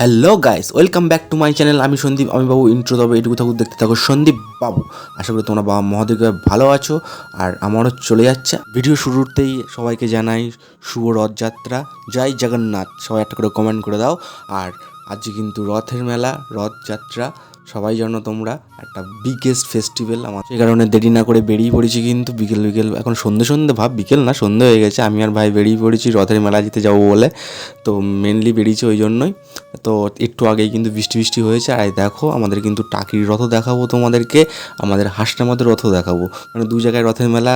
Hello guys welcome back to my channel আমি সন্দীপ, আমি বাবু intro তবে এটুকু থাকুক, দেখতে থাকো সন্দীপ বাবু। আশা করি তোমরা বাবা মহাদেবকে ভালো আছো আর আমারও চলে যাচ্ছে। ভিডিও শুরুতেই সবাইকে জানাই শুভ রথযাত্রা। জয় জগন্নাথ। সবাই একটা করে কমেন্ট করে দাও। আর আজকে কিন্তু রথের মেলা, রথযাত্রা। সবাই জানো তোমরা, একটা বিগেস্ট ফেস্টিভ্যাল আমার। সেই কারণে দেরি না করে বেরিয়ে পড়েছি কিন্তু বিকেল বিকেল, এখন সন্ধে সন্ধে, ভাব বিকেল না, সন্ধে হয়ে গেছে। আমি আর ভাই বেরিয়ে পড়েছি, রথের মেলা যেতে যাব বলে। তো মেনলি বেরিয়েছি ওই জন্যই। তো একটু আগেই কিন্তু বৃষ্টি বৃষ্টি হয়েছে। আর দেখো, আমাদের কিন্তু টাকির রথও দেখাবো তোমাদেরকে। আমাদের মধ্যে রথও দেখাবো। মানে দু জায়গায় রথের মেলা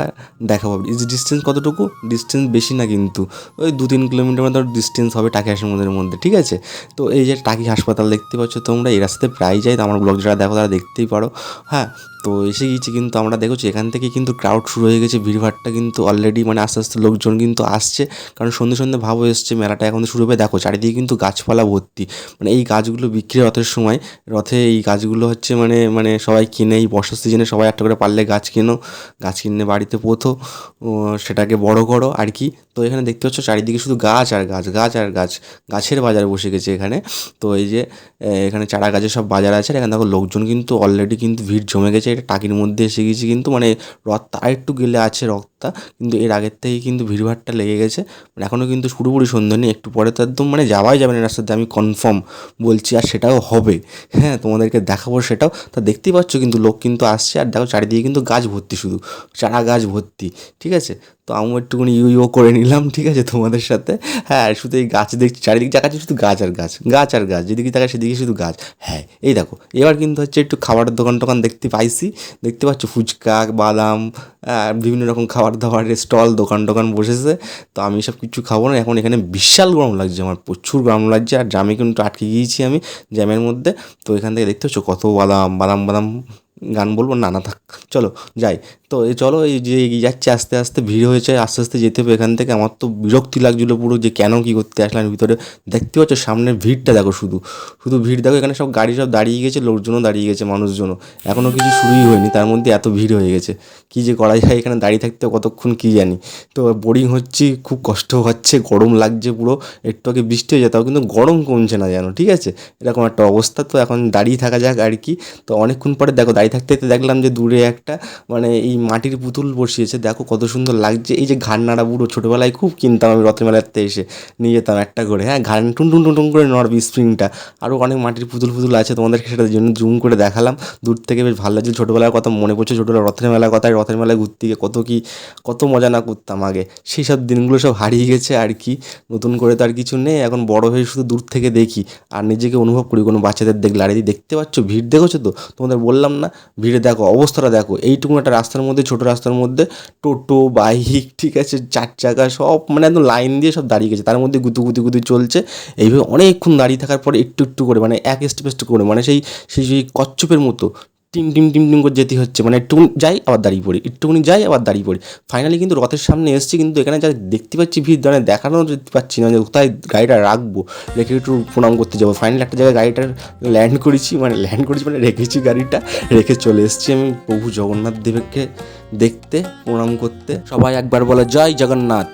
দেখাবো। ডিস্টেন্স কতটুকু? ডিস্টেন্স বেশি না কিন্তু। ওই দু তিন কিলোমিটার মতো ডিস্টেন্স হবে টাকি হাঁসের মধ্যে, ঠিক আছে? তো এই যে টাকি হাসপাতাল দেখতে পাচ্ছ তোমরা, এই রাস্তাতে প্রায় যাই। আমার ব্লগ যারা দেখো তারা দেখতেই পারো। হ্যাঁ তো এসে গিয়েছি কিন্তু আমরা দেখছি এখান থেকে কিন্তু ক্রাউড শুরু হয়ে গেছে, ভিড়ভাড়টা কিন্তু অলরেডি মানে আস্তে আস্তে লোকজন কিন্তু আসছে। কারণ সন্ধ্যে সন্ধ্যে ভাব এসছে, মেলাটা এখন শুরু হবে। দেখো, চারিদিকে কিন্তু গাছপালা ভর্তি। মানে এই গাছগুলো বিক্রি রথের সময়, রথে এই গাছগুলো হচ্ছে মানে মানে সবাই কিনে, এই বর্ষার সিজনে সবাই একটা করে পারলে গাছ কেনো, গাছ কিনে বাড়িতে পোথো সেটাকে বড় করো আর কি। তো এখানে দেখতে পাচ্ছ চারিদিকে শুধু গাছ আর গাছ গাছ আর গাছ। গাছের বাজার বসে গেছে এখানে। তো এই যে এখানে চারা গাছের সব বাজার আছে। এখানে দেখো লোকজন কিন্তু অলরেডি কিন্তু ভিড় জমে গেছে। এটা টাকির মধ্যে এসে গেছি কিন্তু মানে রথটা আরেকটু গেলে আছে রথটা, কিন্তু এর আগের থেকেই কিন্তু ভিড়ভাড়টা লেগে গেছে। মানে এখনও কিন্তু পুরোপুরি সন্ধ্যা নেই। একটু পরে তো একদম মানে যাওয়াই যাবে না রাস্তাতে আমি কনফার্ম বলছি, আর সেটাও হবে। হ্যাঁ তোমাদেরকে দেখাবো সেটাও। তা দেখতেই পাচ্ছ কিন্তু লোক কিন্তু আসছে। আর দেখো চারিদিকে কিন্তু গাছ ভর্তি শুধু। চারা গাছ ভর্তি। ঠিক আছে? তো আমিও একটুখানি ইউ ইউ করে নিলাম ঠিক আছে তোমাদের সাথে। হ্যাঁ শুধু এই গাছ দেখছি চারিদিকে দেখাচ্ছি শুধু গাছ আর গাছ গাছ আর গাছ যেদিকে তাকায় সেদিকে শুধু গাছ। হ্যাঁ এই দেখো এবার কিন্তু হচ্ছে একটু খাবারের দোকান টোকান দেখতে পাইছি। দেখতে পাচ্ছ ফুচকা বাদাম আহ, বিভিন্ন রকম খাবার দাবারের স্টল দোকান টোকান বসেছে। তো আমি সব কিছু খাব না এখন এখানে বিশাল গরম লাগছে আমার প্রচুর গরম লাগছে। আর জামে কিন্তু আটকে গিয়েছি আমি জ্যামের মধ্যে। তো এখান থেকে দেখতে পাচ্ছ কত বাদাম বাদাম বাদাম গান বলব, না না, থাক, চলো, যাই। তো এই চলো, এই যে এগিয়ে যাচ্ছে, আস্তে আস্তে ভিড় হয়েছে, আস্তে আস্তে যেতে হবে এখান থেকে। আমার তো বিরক্তি লাগছিল পুরো যে কেন কী করতে আসলাম ভিতরে। দেখতে পাচ্ছ সামনের ভিড়টা, দেখো শুধু। শুধু ভিড়, দেখো এখানে সব গাড়ি সব দাঁড়িয়ে গেছে, লোকজনও দাঁড়িয়ে গেছে, মানুষজনও। এখনও কিছু শুরুই হয়নি, তার মধ্যে এত ভিড় হয়ে গেছে। কী যে করা যায় এখানে দাঁড়িয়ে থাকতে, কতক্ষণ কী জানি। তো বোরিং হচ্ছি, খুব কষ্ট হচ্ছে, গরম লাগছে পুরো। একটু আগে বৃষ্টি হয়ে যেত, কিন্তু গরম কমছে না যেন, ঠিক আছে? এরকম একটা অবস্থা। তো এখন দাঁড়িয়ে থাকা যাক আর কি। তো অনেকক্ষণ পরে দেখো দাঁড়িয়ে থাকতে দেখলাম যে দূরে একটা মানে এই মাটির পুতুল বসিয়েছে। দেখো কত সুন্দর লাগছে। এই যে ঘাড় নাড়া বুড়ো ছোটোবেলায় খুব কিনতাম আমি রথের মেলাতে এসে। নিয়ে যেতাম একটা করে। হ্যাঁ ঘাড় টুন টুন টুন টুন করে নড়বি স্প্রিংটা আরও অনেক মাটির পুতুল পুতুল আছে তোমাদেরকে সেটার জন্য জুম করে দেখালাম। দূর থেকে বেশ ভালো লাগছে। ছোটোবেলার কথা মনে পড়ছে। ছোটোবেলা রথের মেলার কথায় রথের মেলায় ঘুরতে গিয়ে কত কি, কত মজা না করতাম আগে। সেই সব দিনগুলো সব হারিয়ে গেছে আর কি। নতুন করে তো আর কিছু নেই। এখন বড় হয়ে শুধু দূর থেকে দেখি। আর নিজেকে অনুভব করি। কোনো বাচ্চাদের দেখলে। আর দেখতে পাচ্ছ, ভিড় দেখেছ তো? তোমাদের বললাম না ভিড়ে দেখো, অবস্থাটা দেখো এইটুকু একটা রাস্তার মধ্যে, ছোটো রাস্তার মধ্যে, টোটো, বাইক, ঠিক আছে, চার চাকা, সব মানে একদম লাইন দিয়ে সব দাঁড়িয়ে গেছে, তার মধ্যে গুতু গুতি গুতি চলছে, এইভাবে অনেকক্ষণ দাঁড়িয়ে থাকার পরে একটু একটু করে মানে এক স্টেপ স্টেপ করে মানে সেই সেই সেই কচ্ছপের মতো টিম টিম টিম টিম করে যেতে হচ্ছে। মানে একটুকুনি যাই, আবার দাঁড়িয়ে পড়ি। একটুকুনি যাই, আবার দাঁড়িয়ে পড়ি। ফাইনালি কিন্তু রথের সামনে এসেছি কিন্তু এখানে যা দেখতে পাচ্ছি, ভিড় মানে দেখানো যেতে পাচ্ছি না যে কোথায় গাড়িটা রাখব। রেখে একটু প্রণাম করতে যাব। ফাইনালি একটা জায়গায় গাড়িটা ল্যান্ড করেছি মানে ল্যান্ড করেছি মানে রেখেছি গাড়িটা। রেখে চলে এসেছি আমি প্রভু জগন্নাথ দেবকে দেখতে, প্রণাম করতে। সবাই একবার বলে, জয় জগন্নাথ।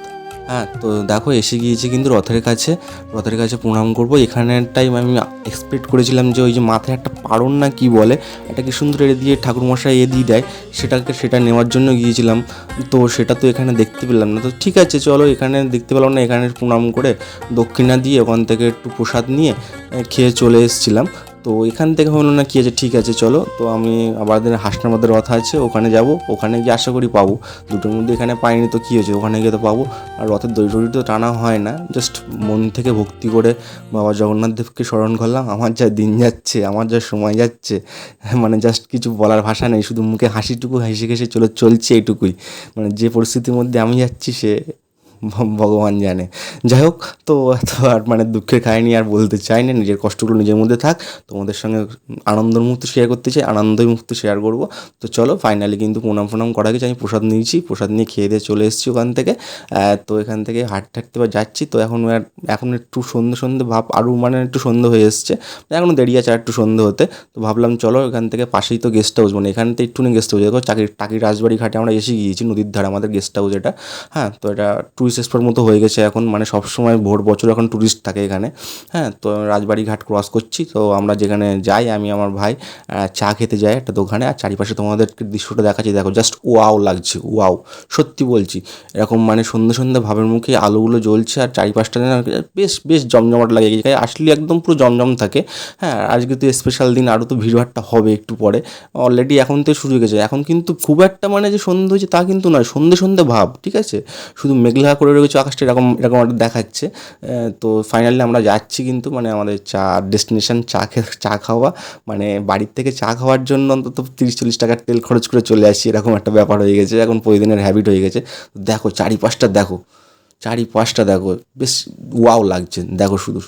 হ্যাঁ তো দেখো, এসে গিয়েছি কিন্তু রথের কাছে। রথের কাছে প্রণাম করব। এখানেরটাই আমি এক্সপেক্ট করেছিলাম যে ওই যে মাথায় একটা পারণ না কি বলে, একটা কি সুন্দর এড়ে দিয়ে ঠাকুরমশাই এ দিয়ে দেয়, সেটাকে, সেটা নেওয়ার জন্য গিয়েছিলাম। তো সেটা তো এখানে দেখতে পেলাম না। তো ঠিক আছে, চলো, এখানে দেখতে পেলাম না, এখানে প্রণাম করে দক্ষিণা দিয়ে ওখান থেকে একটু প্রসাদ নিয়ে খেয়ে চলে এসেছিলাম। তো এখান থেকে হলো না কি আছে? ঠিক আছে, চলো। তো আমি আবার দিন মধ্যে রথ আছে, ওখানে যাব। ওখানে গিয়ে আশা করি পাবো। দুটোর মধ্যে এখানে পাইনি তো কী হয়েছে? ওখানে গিয়ে তো পাবো। আর রথের দড়ি তো টানা হয় না। জাস্ট মন থেকে ভক্তি করে বাবা জগন্নাথ দেবকে স্মরণ করলাম। আমার যা দিন যাচ্ছে, আমার যা সময় যাচ্ছে মানে জাস্ট কিছু বলার ভাষা নেই। শুধু মুখে হাসিটুকু, হেসে হেসে চলে চলছে এইটুকুই। মানে যে পরিস্থিতির মধ্যে আমি যাচ্ছি সে ভগবান জানে। যাই হোক তো এত আর মানে দুঃখের কাহিনী আর বলতে চাই না, নিজের কষ্টগুলো নিজের মধ্যে থাক। তোমাদের সঙ্গে আনন্দের মুহূর্ত শেয়ার করতে চাই আনন্দের মুহূর্ত শেয়ার করব। তো চলো ফাইনালি কিন্তু প্রণাম প্রণাম করা গেছে আমি প্রসাদ নিয়েছি, প্রসাদ নিয়ে খেয়ে দিয়ে চলে এসেছি ওখান থেকে। তো এখান থেকে হাঁটতে হাঁটতে বা যাচ্ছি। তো এখন আর, এখন একটু সন্ধে সন্ধে ভাব, আরও মানে একটু সন্ধে হয়ে এসছে। এখনও দেরি আছে আর একটু সন্ধে হতে। তো ভাবলাম চলো, এখান থেকে পাশেই তো গেস্ট হাউস মানে এখান থেকে একটুখানি গেস্ট হাউস চাকরি টাকির রাজবাড়ি ঘাটে আমরা এসে গিয়েছি, নদীর ধারে আমাদের গেস্ট হাউস এটা। হ্যাঁ তো এটা টু টুরিস্ট স্পট মতো হয়ে গেছে। এখন মানে সবসময় ভোর বছর এখন টুরিস্ট থাকে এখানে। হ্যাঁ তো রাজবাড়ি ঘাট ক্রস করছি। তো আমরা যেখানে যাই, আমি, আমার ভাই চা খেতে যাই একটা দোকানে। আর চারিপাশে তোমাদেরকে দৃশ্যটা দেখাচ্ছি। দেখো জাস্ট ওয়াও লাগছে ওয়াও সত্যি বলছি, এরকম মানে সন্ধ্যে সন্ধ্যে ভাবের মুখে আলোগুলো জ্বলছে। আর চারিপাশটা যেন বেশ বেশ জমজমাট লাগে। এই আসলে একদম পুরো জমজম থাকে। হ্যাঁ আজকে তো স্পেশাল দিন, আরও তো ভিড়ভাড়টা হবে একটু পরে। অলরেডি এখন তো শুরু হয়ে গেছে। এখন কিন্তু খুব একটা মানে যে সন্ধে হয়েছে তা কিন্তু নয়, সন্ধে সন্ধে ভাব, ঠিক আছে? শুধু মেঘলা করে রয়েছে আকাশটা এরকম এরকম একটা দেখাচ্ছে। তো ফাইনালি আমরা যাচ্ছি কিন্তু মানে আমাদের চা ডেস্টিনেশান চা চা খাওয়া মানে বাড়ির থেকে চা খাওয়ার জন্য অন্তত তিরিশ চল্লিশ টাকার তেল খরচ করে চলে আসছি এরকম একটা ব্যাপার হয়ে গেছে। এখন প্রতিদিনের হ্যাবিট হয়ে গেছে। দেখো, চারিপাশটা দেখো চারিপাশটা দেখো, বেশ ওয়াও লাগছে। দেখো শুধু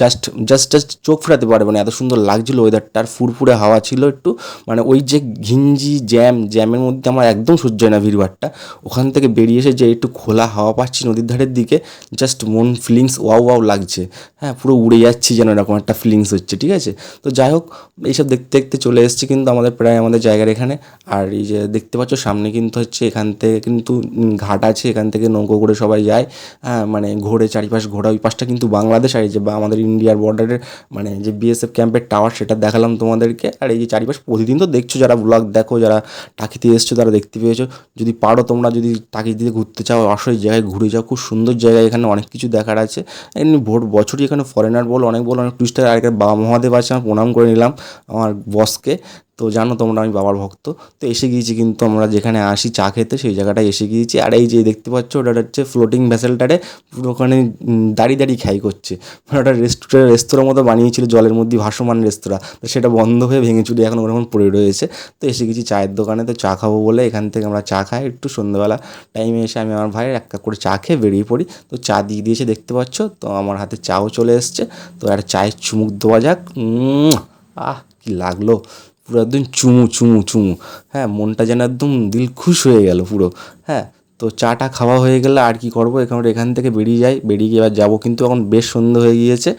জাস্ট জাস্ট জাস্ট চোখ ফেরাতে পারবে না। এত সুন্দর লাগছিল ওয়েদারটা আর ফুরফুরে হাওয়া ছিল একটু। মানে ওই যে ঘিঞ্জি জ্যাম, জ্যামের মধ্যে আমার একদম সহ্য হয় না ভিড়ভাড়টা। ওখান থেকে বেরিয়ে এসে যে একটু খোলা হাওয়া পাচ্ছি নদীর ধারের দিকে জাস্ট মন ফিলিংস ওয়াও ওয়াও লাগছে। হ্যাঁ পুরো উড়ে যাচ্ছি যেন এরকম একটা ফিলিংস হচ্ছে, ঠিক আছে? তো যাই হোক, এইসব দেখতে দেখতে চলে এসেছি কিন্তু আমাদের প্রায় আমাদের জায়গার এখানে। আর এই যে দেখতে পাচ্ছ, সামনে কিন্তু হচ্ছে এখান থেকে কিন্তু ঘাট আছে, এখান থেকে নৌকো করে সবাই যায়। হ্যাঁ মানে ঘোরে চারিপাশ ঘোরা, ওই পাশটা কিন্তু বাংলাদেশ, আর এই যে বা আমাদের ইন্ডিয়ার বর্ডারের মানে যে বিএসএফ ক্যাম্পের টাওয়ার সেটা দেখালাম তোমাদেরকে। আর এই যে চারিপাশ প্রতিদিন তো দেখছ যারা ব্লগ দেখো, যারা টাকিতে এসছো, তারা দেখতে পেয়েছ। যদি পারো তোমরা যদি টাকি দিয়ে ঘুরতে চাও, অবশ্যই জায়গায় ঘুরে যাও। খুব সুন্দর জায়গা, এখানে অনেক কিছু দেখার আছে। এমনি ভোট বছরই এখানে ফরেনার বল, অনেক বল, অনেক টুরিস্টার আর বাবা মহাদেব আছে, আমি প্রণাম করে নিলাম আমার বসকে তো জানো তোমরা আমি বাবার ভক্ত। তো এসে গিয়েছি কিন্তু আমরা যেখানে আসি চা খেতে সেই জায়গাটায় এসে গিয়েছি। আর এই যে দেখতে পাচ্ছ ওটা হচ্ছে ফ্লোটিং ভেসেলটারে পুরো ওখানে দাঁড়িয়ে দাঁড়িয়ে খাই করছে। মানে ওটা রেস্টুরেন্ট রেস্তোরাঁ মতো বানিয়েছিল জলের মধ্যে ভাসমান রেস্তোরাঁ তো সেটা বন্ধ হয়ে ভেঙে চুরি এখন ওরকম পড়ে রয়েছে। তো এসে গেছি চায়ের দোকানে। তো চা খাব বলে এখান থেকে আমরা চা খাই। একটু সন্ধ্যেবেলা টাইমে এসে আমি আমার ভাইয়ের এক কাপ করে চা খেয়ে বেরিয়ে পড়ি। তো চা দিয়ে দিয়েছে দেখতে পাচ্ছ। তো আমার হাতে চাও চলে এসছে। তো একটা চায়ের চুমুক দেওয়া যাক। আহ, কি লাগল। পুরো একদম চুমু চুমু চুমু। হ্যাঁ মনটা যেন একদম দিল খুশ হয়ে গেল পুরো। হ্যাঁ তো চাটা খাওয়া হয়ে গেলে আর কি করব? এখন এখান থেকে বেরিয়ে যাই। বেরিয়ে গিয়ে এবার যাব কিন্তু এখন বেশ সন্ধ্যে হয়ে গিয়েছে।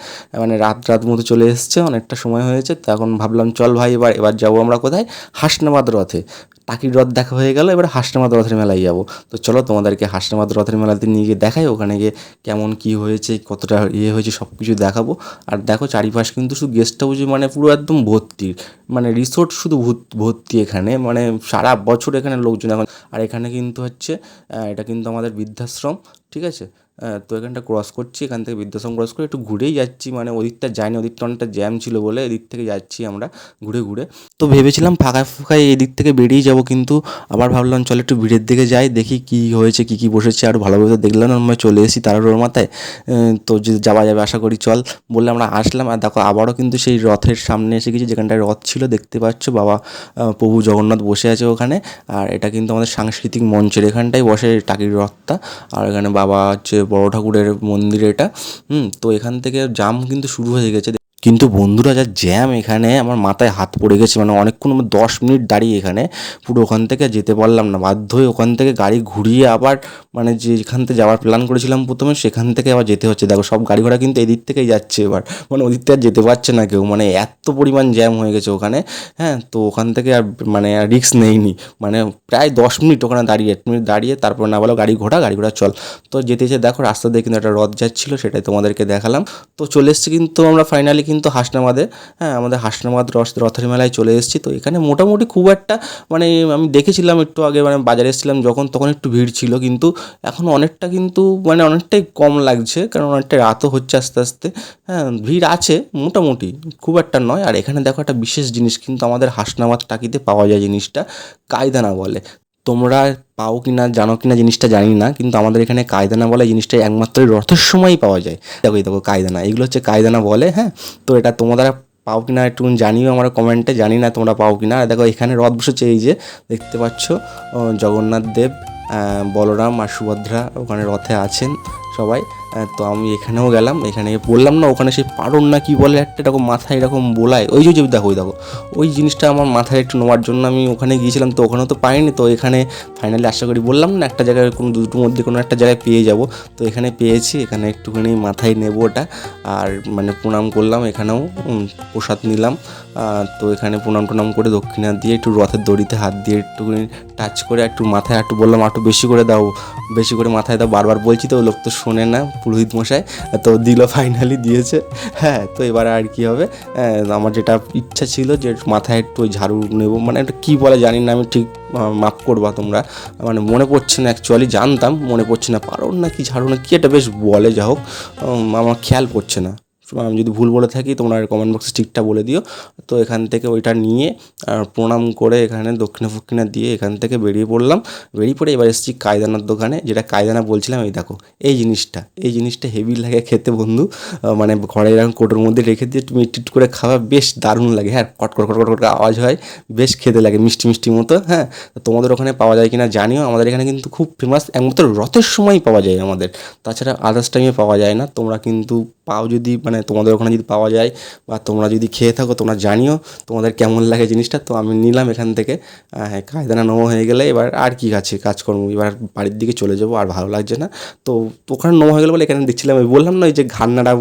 মানে রাত রাত মতো চলে এসছে, অনেকটা সময় হয়েছে। তো এখন ভাবলাম, চল ভাই, এবার এবার যাব আমরা কোথায়? হাসনাবাদ রথে। টাকির রথ দেখা হয়ে গেল, এবার হাসনামাদ রথের মেলায় যাব। তো চলো তোমাদেরকে হাসনামাদ রথের মেলাতে নিয়ে গিয়ে দেখাই, ওখানে গিয়ে কেমন কি হয়েছে, কতটা ইয়ে হয়েছে সব কিছু দেখাবো। আর দেখো চারিপাশ কিন্তু শুধু গেস্ট হাউসে মানে পুরো একদম ভর্তি। মানে রিসোর্ট শুধু ভর্তি এখানে। মানে সারা বছর এখানে লোকজন এখন আর এখানে কিন্তু হচ্ছে এটা কিন্তু আমাদের বৃদ্ধাশ্রম। ঠিক আছে? তো এখানটা ক্রস করছি, এখান থেকে বৃদ্ধাশ্রম ক্রস করে একটু ঘুরেই যাচ্ছি মানে ওদিকটা যাইনি ওদিকটা অনেকটা জ্যাম ছিল বলে এদিক থেকে যাচ্ছি আমরা ঘুরে ঘুরে। তো ভেবেছিলাম ফাঁকা ফাঁকায় এদিক থেকে বেরিয়ে যাব, কিন্তু আবার ভাবলাম চল একটু ভিড়ের দিকে যাই, দেখি কি হয়েছে, কি কি বসেছে, আর ভালোভাবে তো দেখলাম আমরা চলে এসেছি তারার মাথায়। তো যদি যাওয়া যাবে আশা করি, চল। বললে আমরা আসলাম। আর দেখো, আবারও কিন্তু সেই রথের সামনে এসে গেছি, যেখানটায় রথ ছিল, দেখতে পাচ্ছ বাবা প্রভু জগন্নাথ বসে আছে ওখানে। আর এটা কিন্তু আমাদের সাংস্কৃতিক মঞ্চের এখানটাই বসে টাকির রথটা। আর এখানে বাবা হচ্ছে বড় ঠাকুরের মন্দির এটা, হুম, তো এখান থেকে জাম কিন্তু শুরু হয়ে গেছে। কিন্তু বন্ধুরা, যা জ্যাম এখানে, আমার মাথায় হাত পড়ে গেছে মানে অনেকক্ষণ আমার দশ মিনিট দাঁড়িয়ে এখানে, পুরো ওখান থেকে যেতে পারলাম না, বাধ্য হয়ে ওখান থেকে গাড়ি ঘুরিয়ে আবার মানে যেখান থেকে যাওয়ার প্ল্যান করেছিলাম প্রথমে, সেখান থেকে আবার যেতে হচ্ছে। দেখো, সব গাড়ি ঘোড়া কিন্তু এদিক থেকেই যাচ্ছে এবার মানে ওদিক থেকে আর যেতে পারছে না কেউ মানে এত পরিমাণ জ্যাম হয়ে গেছে ওখানে হ্যাঁ তো ওখান থেকে আর মানে আর রিস্ক নেইনি মানে প্রায় দশ মিনিট ওখানে দাঁড়িয়ে, এক মিনিট দাঁড়িয়ে তারপর না বলো গাড়ি ঘোড়া গাড়ি ঘোড়া চল। তো যেতে যেতে দেখো, রাস্তা দিয়ে কিন্তু একটা রথ যাচ্ছিল, সেটাই তোমাদেরকে দেখালাম। তো চলে এসেছি কিন্তু আমরা ফাইনালি কিন্তু হাসনাবাদে হ্যাঁ আমাদের হাসনাবাদ রথ রথের মেলায় চলে এসেছি। তো এখানে মোটামুটি খুব একটা মানে আমি দেখেছিলাম একটু আগে মানে বাজারে এসেছিলাম যখন, তখন একটু ভিড় ছিল। কিন্তু এখন অনেকটা কিন্তু মানে অনেকটাই কম লাগছে, কারণ অনেকটা রাতও হচ্ছে আস্তে আস্তে। হ্যাঁ ভিড় আছে মোটামুটি, খুব একটা নয়। আর এখানে দেখো একটা বিশেষ জিনিস, কিন্তু আমাদের হাসনাবাদ টাকিতে পাওয়া যায় জিনিসটা, কায়দানা বলে। তোমরা পাও কি না জানো কি না জিনিসটা জানি না, কিন্তু আমাদের এখানে কায়দানা বলে জিনিসটা একমাত্র রথের সময়ই পাওয়া যায়। দেখো দেখো কায়দানা, এগুলো হচ্ছে কায়দানা বলে হ্যাঁ? তো এটা তোমাদের পাও কি না একটু জানিও আমার কমেন্টে জানি না তোমরা পাও কি না দেখো এখানে রথ বসেছে, এই যে দেখতে পাচ্ছ জগন্নাথ দেব বলরাম আর সুভদ্রা ওখানে রথে আছেন সবাই। তো আমি এখানেও গেলাম, এখানে বললাম না, ওখানে সেই পারণ না কি বলে, একটা এরকম মাথায় এরকম বোলায়। ওই যে দেখো, ওই দেখো। ওই জিনিসটা আমার মাথায় একটু নেওয়ার জন্য আমি ওখানে গিয়েছিলাম, তো ওখানেও তো পাইনি, তো এখানে ফাইনালি আশা করি বললাম না, একটা জায়গায় কোনো দুটোর মধ্যে কোনো একটা জায়গায় পেয়ে যাব। তো এখানে পেয়েছি, এখানে একটুখানি মাথায় নেব ওটা। আর মানে প্রণাম করলাম এখানেও প্রসাদ নিলাম। তো এখানে প্রণাম টনাম করে দক্ষিণা দিয়ে একটু রথের দড়িতে হাত দিয়ে একটুখানি টাচ করে একটু মাথায়, একটু বললাম একটু বেশি করে দাও, বেশি করে মাথায় দাও। বারবার বলছি তো, লোক তো শোনে না পুরোহিত মশাই, তো দিল ফাইনালি দিয়েছে। হ্যাঁ তো এবার আর কি হবে? আমার যেটা ইচ্ছা ছিল যে মাথায় একটু ওই ঝাড়ু নেব মানে একটা কী বলে জানি না, আমি ঠিক মাফ করবা তোমরা। মানে মনে পড়ছে না অ্যাকচুয়ালি জানতাম, মনে পড়ছে না, পারো না কি ঝাড়ু না কি, এটা বেশ বলে যা হোক আমার খেয়াল পড়ছে না। আমি যদি ভুল বলে থাকি, তোমরা কমেন্ট বক্সে ঠিকটা বলে দিও। তো এখান থেকে ওইটা নিয়ে প্রণাম করে এখানে দক্ষিণা ফক্ষিণা দিয়ে এখান থেকে বেরিয়ে পড়লাম। বেরিয়ে পড়ে এবার এসেছি কায়দানার দোকানে, যেটা কায়দানা বলছিলাম, এই দেখো, এই জিনিসটা এই জিনিসটা হেভি লাগে খেতে বন্ধু। মানে ঘরে এরকম কোটোর মধ্যে রেখে দিয়ে তুমি টিট করে খাওয়া বেশ দারুণ লাগে। হ্যাঁ কট কট কট কট কট আওয়াজ হয়, বেশ খেতে লাগে, মিষ্টি মিষ্টি মতো হ্যাঁ। তোমাদের ওখানে পাওয়া যায় কিনা জানিও, আমাদের এখানে কিন্তু খুব ফেমাস একমাত্র রথের সময় পাওয়া যায় আমাদের। তাছাড়া আদার্স টাইমে পাওয়া যায় না, তোমরা কিন্তু পাও যদি মানে তোমাদের ওখানে যদি পাওয়া যায় বা তোমরা যদি খেয়ে থাকো, তোমরা জানিও তোমাদের কেমন লাগে জিনিসটা। তো আমি নিলাম এখান থেকে। হ্যাঁ কায়দানা নেওয়া হয়ে গেলে এবার আর কি আছে কাজকর্ম, এবার বাড়ির দিকে চলে যাব, আর ভালো লাগছে না। তো ওখানে নেওয়া হয়ে গেলো বলে এখানে দেখছিলাম, আমি বললাম না ওই যে ঘান্নাটা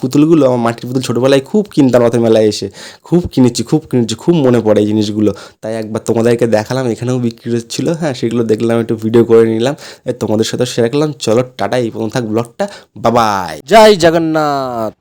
পুতুলগুলো, আমার মাটির পুতুল ছোটোবেলায় খুব কিনতাম রথের মেলায় এসে। খুব কিনেছি খুব কিনেছি, খুব মনে পড়ে এই জিনিসগুলো। তাই একবার তোমাদেরকে দেখালাম, এখানেও বিক্রি হচ্ছিল। হ্যাঁ সেগুলো দেখলাম, একটু ভিডিও করে নিলাম। তোমাদের সাথে শেয়ার করলাম। চলো, টাটা, এই থাক ব্লগটা বাবাই জয় জগন্নাথ